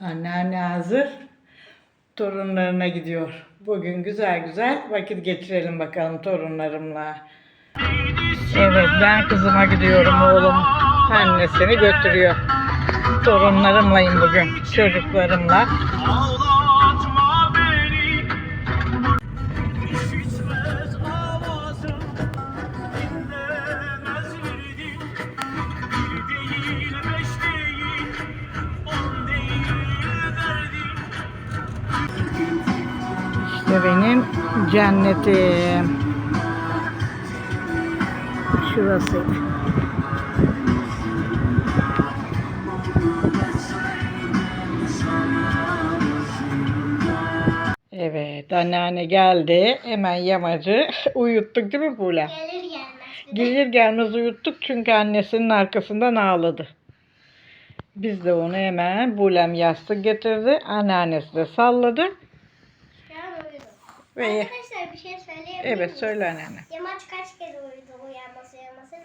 Anneanne hazır. Torunlarına gidiyor. Bugün güzel güzel vakit geçirelim bakalım torunlarımla. Evet ben kızıma gidiyorum oğlum. Annesini götürüyor. Torunlarımlayım bugün. Çocuklarımla. Benim cennetim. Şurası. Evet, anneanne geldi. Hemen yamacı uyuttuk değil mi Buğla? Gelir gelmez. Gelir gelmez uyuttuk çünkü annesinin arkasından ağladı. Biz de onu hemen Bulem yastık getirdi. Anneannesi de salladı. Ve Arkadaşlar bir şey söyleyebilir evet miyim? söyle anneanne. Yamaç kaç kere uyudu uyanması uyanması.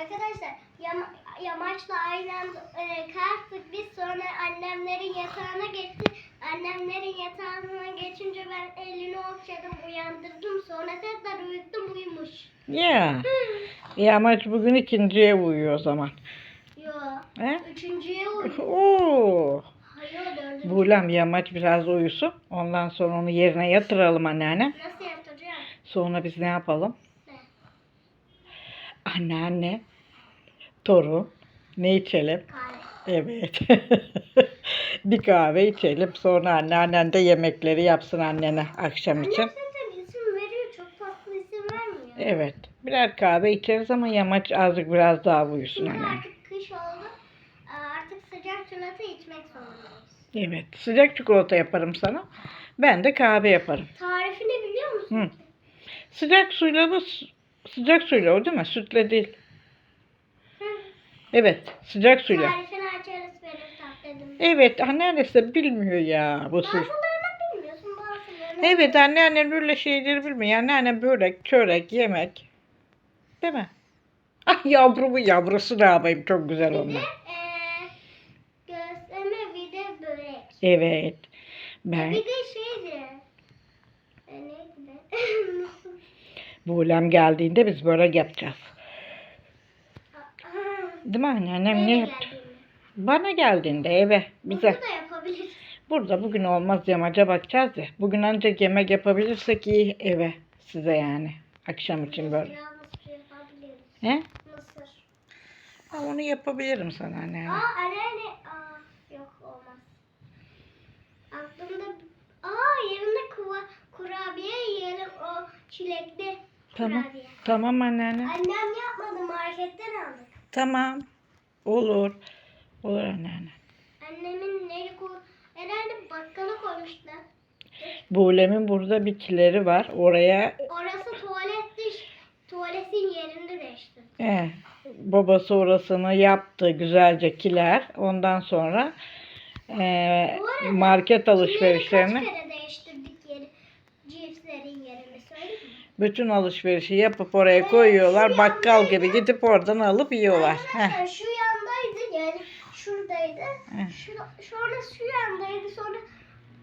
Arkadaşlar yama, yamaçla anda e, kalktık biz sonra annemlerin yatağına geçti. Annemlerin yatağına geçince ben elini okşadım uyandırdım sonra tekrar uyuttum uyumuş. Ya. Yamaç bugün ikinciye uyuyor o zaman. Yo. He? Üçüncüye uyudu. Oo. Bulem yamaç biraz uyusun. Ondan sonra onu yerine yatıralım anneanne. Nasıl yapacağım? Sonra biz ne yapalım? Ne? Anneanne, torun, ne içelim? Kahve. Evet. bir kahve içelim. Sonra anneannen de yemekleri yapsın annene akşam için. Annem zaten isim veriyor çok tatlı isim vermiyor. Evet. Birer kahve içeriz ama yamaç azıcık biraz daha uyusun anneanne. artık kış oldu. Aa, Artık sıcak çikolata içmek zorundayız. Evet. Sıcak çikolata yaparım sana. Ben de kahve yaparım. Tarifini biliyor musun? Hı. Sıcak suyla bu sıcak suyla o değil mi? Sütle değil. Hı. Evet. Sıcak suyla. Tarifini açarız benim tatlım. Evet. Anneannesi bilmiyor ya bu bazılarını. Evet anneannen öyle şeyleri bilmiyor. Anneannem börek, çörek, yemek. Değil mi? Ah yavrumu yavrusu ne yapayım çok güzel onlar. eee gözleme bir de börek. Evet. Ben Bir de şeydi. E, neydi be? buğulem geldiğinde biz börek yapacağız. Aa, Değil mi anneannem ne yaptı? Bana geldiğinde eve bize. Bunu da yapabiliriz. Burada bugün olmaz yamaca bakacağız ya. Bugün ancak yemek yapabilirsek iyi eve size yani. Akşam için böyle. He? Mısır. Ha, onu yapabilirim sana anne. Aa anneanne. Tamam. kurabiye. Tamam anneanne. Annem yapmadı marketten aldık. Tamam. Olur. Olur anneanne. Annemin neri koy... Herhalde bakkala koymuştu. Buğulemin burada bir kileri var. Oraya Orası tuvalet dış. Tuvaletin yerinde değişti. e, babası orasını yaptı güzelce kiler. Ondan sonra e, market Kaç alışverişlerini kere değiştirdik yeri, cipslerin yerini söyleyeyim mi? Bütün alışverişi yapıp oraya koyuyorlar. Bakkal gibi gidip oradan alıp yiyorlar. Heh. Şu yandaydı yani şuradaydı. Şu, sonra şu yandaydı sonra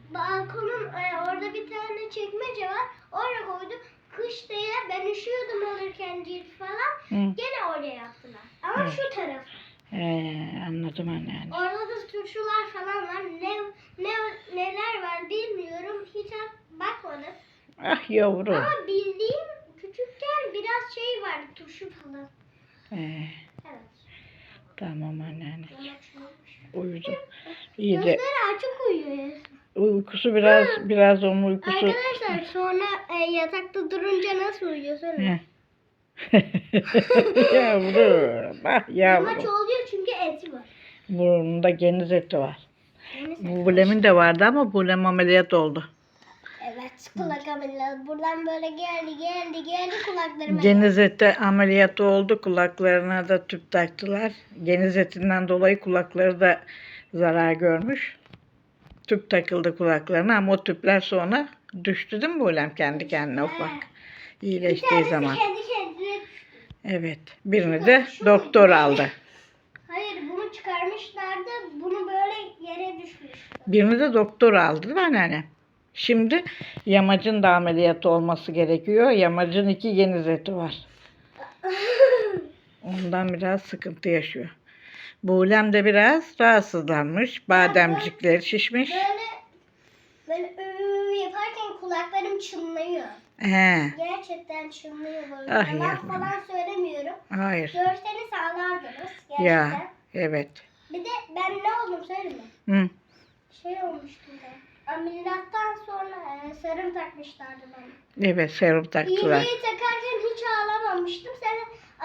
balkonun e, orada bir tane çekmece var. Oraya koydum. Kış diye ben üşüyordum alırken cilt falan. Hı. Gene oraya yaptılar. Ama Hı. şu taraf. Ee, anladım anneanne. Orada da turşular falan var. Ne, ne neler var bilmiyorum. Hiç bakmadım. Ah yavrum. Ama küçükken vardı. Turşu falan. Ee, Evet. tamam anneanne. Yamaç. Uyudu. İyi de Gözleri açık uyuyor. uykusu biraz biraz onun uykusu. Arkadaşlar sonra e, yatakta durunca nasıl uyuyor söyle. Yavrum. Ah Yamaç yavrum. oluyor çünkü eti var. Burnunda geniz eti var. Yani Bulem'in de vardı ama Bulem ameliyat oldu. Kulak ameliyatı. Buradan böyle geldi geldi geldi kulaklarıma. Geniz eti ameliyatı oldu. Kulaklarına da tüp taktılar. Geniz etinden dolayı kulakları da zarar görmüş. Tüp takıldı kulaklarına ama o tüpler sonra düştü değil mi Bulem kendi kendine ufak. İyileştiği zaman. kendi kendine Evet. Birini de doktor aldı. Hayır bunu çıkarmışlardı. Bunu böyle yere düşmüş. Birini de doktor aldı değil mi anneanne? Şimdi yamacın da ameliyatı olması gerekiyor. Yamacın iki geniz eti var. Ondan biraz sıkıntı yaşıyor. Buğlem de biraz rahatsızlanmış. Bademcikleri şişmiş. Böyle böyle yaparken kulaklarım çınlıyor. He, Gerçekten çınlıyor böyle. Ah Yalan falan söylemiyorum. hayır. Görseniz ağlardınız gerçekten. Ya, evet. Bir de ben ne oldum söyleyeyim mi? Hı. Şey olmuştum ben. Ameliyattan sonra e, serum takmışlardı bana. Evet, serum taktılar. İğneyi takarken hiç ağlamamıştım. Sen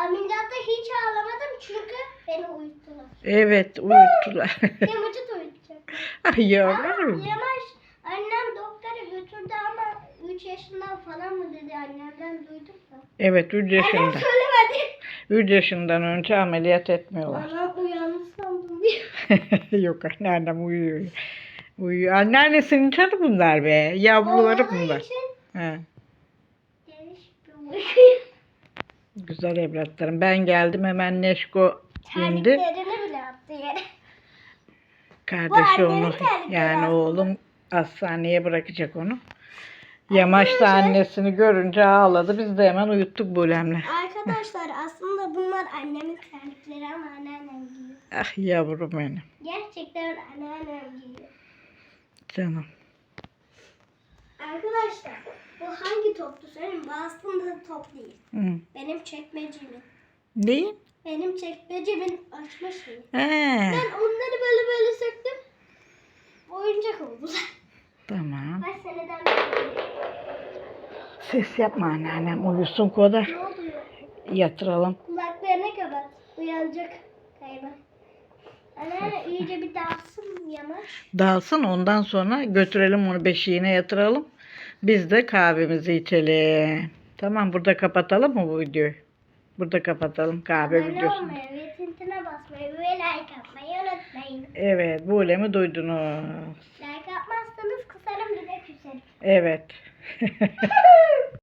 ameliyatta hiç ağlamadım çünkü beni uyuttular. Evet, uyuttular. Yamacı da uyutacak. Ay yavrum. Yamaç annem doktora götürdü ama 3 yaşından falan mı dedi annemden duydum da. Evet, 3 Annem yaşında. söylemedi. 3 yaşından önce ameliyat etmiyorlar. Anam uyandı sandım diye. Yok anneannem uyuyor. Uyuyor. Anneannesinin canı bunlar be. Yavruları bunlar. için He. geniş bir uyku. Güzel evlatlarım. Ben geldim hemen Neşko indi. Terliklerini bile attı yere. Kardeşi Bu onu terlikleri yani aslında. oğlum hastaneye bırakacak onu. Yamaçta annesini görünce ağladı. Biz de hemen uyuttuk Bulem'le. Arkadaşlar aslında bunlar annemin terlikleri ama anneannem giyiyor. Ah yavrum benim. Gerçekten anneannem giyiyor. Canım. Arkadaşlar bu hangi toptu söyleyeyim? Bu aslında top değil. Hı. Benim çekmecemin. Neyin? Benim çekmecemin açma şeyi. He. Ben onları böyle böyle söktüm. Oyuncak oldular. Tamam. Kaç seneden beri. Ses yapma anneannem. Uyusun koda. Ne oluyor? Yatıralım. Kulaklarını kapat. Uyanacak galiba. Anneanne iyice bir dağıtsın yamaç. Dağılsın ondan sonra götürelim onu beşiğine yatıralım. Biz de kahvemizi içelim. Tamam burada kapatalım mı bu videoyu? Burada kapatalım kahve Abone videosunu. olmayı ve tintine basmayı ve like atmayı unutmayın. Evet Bulem'i duydunuz. Like atmazsanız kısarım bir de küserim. Evet.